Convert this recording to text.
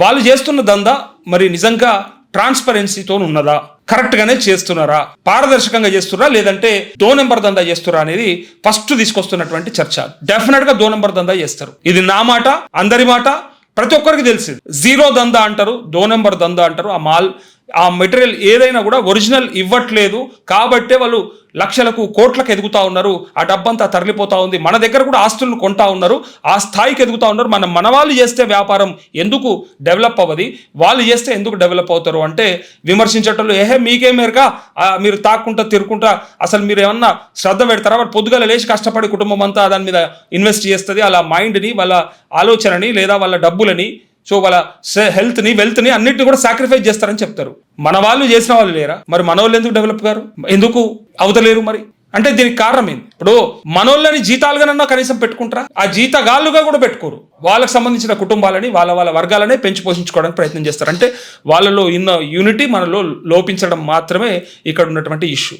వాళ్ళు చేస్తున్న దందా మరి నిజంగా ట్రాన్స్పరెన్సీతో ఉన్నదా? కరెక్ట్ గానే చేస్తున్నారా? పారదర్శకంగా చేస్తున్నారా? లేదంటే దో నెంబర్ దందా చేస్తున్నారా అనేది ఫస్ట్ తీసుకొస్తున్నటువంటి చర్చ. డెఫినెట్గా దో నెంబర్ దందా చేస్తారు. ఇది నా మాట అందరి మాట ప్రతి ఒక్కరికి తెలిసింది. జీరో దందా అంటారు దో నెంబర్ దందా అంటారు ఆ మాల్ ఆ మెటీరియల్ ఏదైనా కూడా ఒరిజినల్ ఇవ్వట్లేదు. కాబట్టే వాళ్ళు లక్షలకు కోట్లకు ఎదుగుతా ఉన్నారు. ఆ డబ్బంతా తరలిపోతూ ఉంది. మన దగ్గర కూడా ఆస్తులను కొంటా ఉన్నారు. ఆ స్థాయికి ఎదుగుతా ఉన్నారు. మన మన వాళ్ళు చేస్తే వ్యాపారం ఎందుకు డెవలప్ అవ్వది? వాళ్ళు చేస్తే ఎందుకు డెవలప్ అవుతారు? అంటే విమర్శించటంలో ఏహే మీకే మేరక మీరు తాక్కుంటా తిరుక్కుంటా అసలు మీరు ఏమన్నా శ్రద్ధ పెడతారా? వాళ్ళు పొద్దుగాల లేచి కష్టపడి కుటుంబం అంతా దాని మీద ఇన్వెస్ట్ చేస్తుంది. వాళ్ళ మైండ్ని వాళ్ళ ఆలోచనని లేదా వాళ్ళ డబ్బులని సో వాళ్ళ హెల్త్ని వెల్త్ని అన్నిటిని కూడా సాక్రిఫైస్ చేస్తారని చెప్తారు. మన వాళ్ళు చేసిన వాళ్ళు లేరా? మరి మన వాళ్ళు ఎందుకు డెవలప్ గారు? ఎందుకు అవతలేరు మరి? అంటే దీనికి కారణం ఏంది? ఇప్పుడు మనోళ్ళని జీతాలుగానన్నా కనీసం పెట్టుకుంటారా? ఆ జీతగాళ్ళుగా కూడా పెట్టుకోరు. వాళ్ళకి సంబంధించిన కుటుంబాలని వాళ్ళ వాళ్ళ వర్గాలనే పెంచి పోషించుకోవడానికి ప్రయత్నం చేస్తారు. అంటే వాళ్ళలో ఇన్న యూనిటీ మనలో లోపించడం మాత్రమే ఇక్కడ ఉన్నటువంటి ఇష్యూ